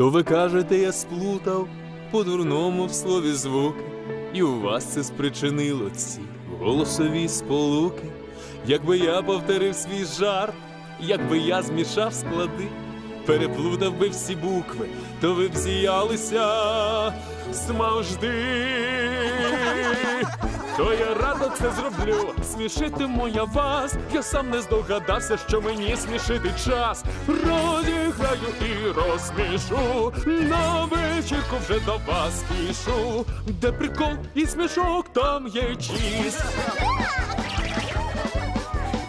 То ви кажете, я сплутав по дурному в слові звуки, і у вас це спричинило ці голосові сполуки. Якби я повторив свій жарт, якби я змішав склади, переплутав би всі букви, то ви б зіялися смажди. То я радо це зроблю, смішитиму я вас. Я сам не здогадався, що мені смішити час. Розіграю і розсмішу. На вечірку вже до вас спішу. Де прикол і смішок, там є чість.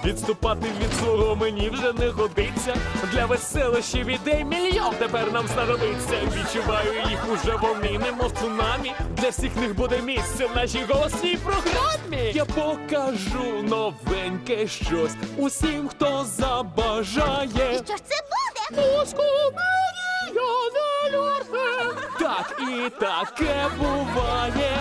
Відступати від свого мені вже не годиться. Для веселощів ідей мільйон тепер нам знадобиться. Відчуваю їх уже вони, немов цунамі. Для всіх них буде місце в нашій голосній програмі. Я покажу новеньке щось усім, хто забажає. Що ж це буде? Так і таке буває.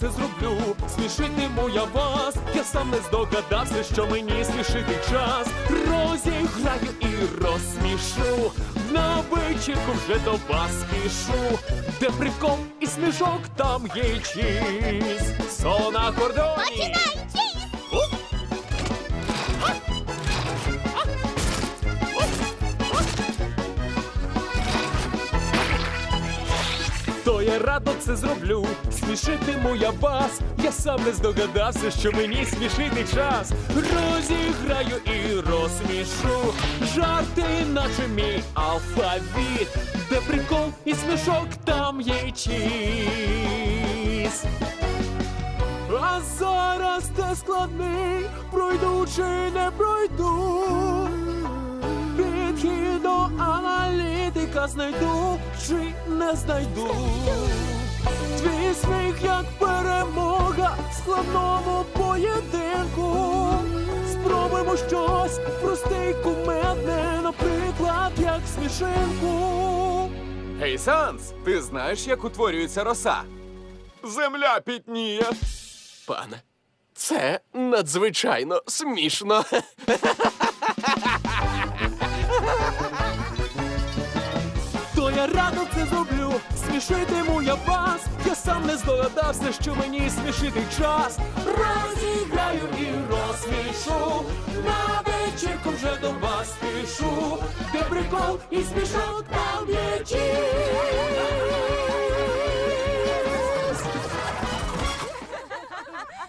Це зроблю, смішитиму я вас. Я сам не здогадався, що мені смішити час. Розіграю і розсмішу. На вечірку вже до вас пішу, Де прикол і смішок, там є чість. Соло на То я радо це зроблю, смішитиму я вас. Я сам не здогадався, що мені смішити час. Розіграю і розсмішу. Жарти, наче мій алфавіт. Де прикол і смішок, там є чіс. А зараз те складний, пройду чи не пройду. Аналітика знайду чи не знайду. Твій сміх як перемога в складному поєдинку. Спробуємо щось просте й кумедне, наприклад, як смішинку. Гей, Санс, ти знаєш, як утворюється роса? Земля пітніє. Пане, це надзвичайно смішно. я радо це зроблю, смішитиму я вас. Я сам не здогадався, що мені смішити час. Розіграю і розсмішу. На вечірку вже до вас спішу. Де прикол і смішок там є чіс.